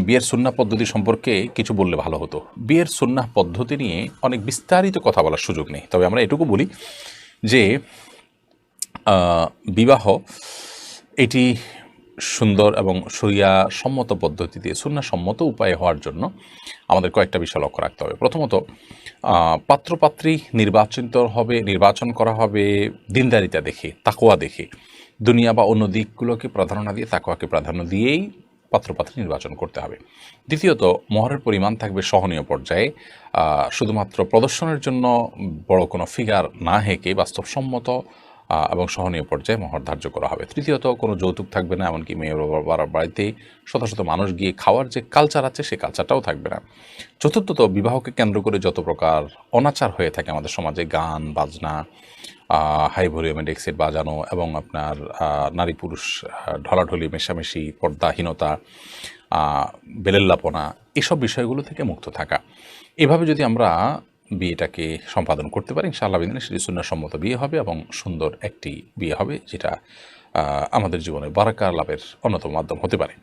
বলতেন বিয়ের সুন্নাহ পদ্ধতি সম্পর্কে কিছু বললে ভালো হতো। বিয়ের সুন্নাহ পদ্ধতি নিয়ে অনেক বিস্তারিত কথা বলার সুযোগ নেই। তবে আমরা এটুকু বলি যে বিবাহ এটি সুন্দর এবং সরিয়া সম্মত পদ্ধতিতে সুন্না সম্মত উপায়ে হওয়ার জন্য আমাদের কয়েকটা বিষয় লক্ষ্য রাখতে হবে। প্রথমত পাত্রপাত্রী নির্বাচিত হবে, নির্বাচন করা হবে দিনদারিতা দেখে তাকোয়া দেখে। দুনিয়া বা অন্য দিকগুলোকে প্রাধান্য দিয়ে তাকোয়াকে প্রাধান্য দিয়েই পাত্রপাত্রী নির্বাচন করতে হবে। দ্বিতীয়ত, মহরের পরিমাণ থাকবে সহনীয় পর্যায়ে। শুধুমাত্র প্রদর্শনের জন্য বড় কোনো ফিগার না হেঁকে বাস্তবসম্মত এবং সহনীয় পর্যায়ে মহর ধার্য করা হবে। তৃতীয়ত, কোনো যৌতুক থাকবে না, এমনকি মেয়ের বাবার বাড়িতে শত শত মানুষ গিয়ে খাওয়ার যে কালচার আছে সেই কালচারটাও থাকবে না। চতুর্থত, বিবাহকে কেন্দ্র করে যত প্রকার অনাচার হয়ে থাকে আমাদের সমাজে, গান, বাজনা হাই ভলিউমের ডেক্সেট বাজানো এবং আপনার নারী পুরুষ ঢলাঢলি, মেশামেশি, পর্দাহীনতা বেলেল্লাপনা, এসব বিষয়গুলো থেকে মুক্ত থাকা। এভাবে যদি আমরা বিয়েটাকে সম্পাদন করতে পারি। ইনশাআল্লাহ বিদিনে সেটি সুন্নাসম্মত বিয়ে হবে এবং সুন্দর একটি বিয়ে হবে, যেটা আমাদের জীবনে বারাকা লাভের অন্যতম মাধ্যম হতে পারে।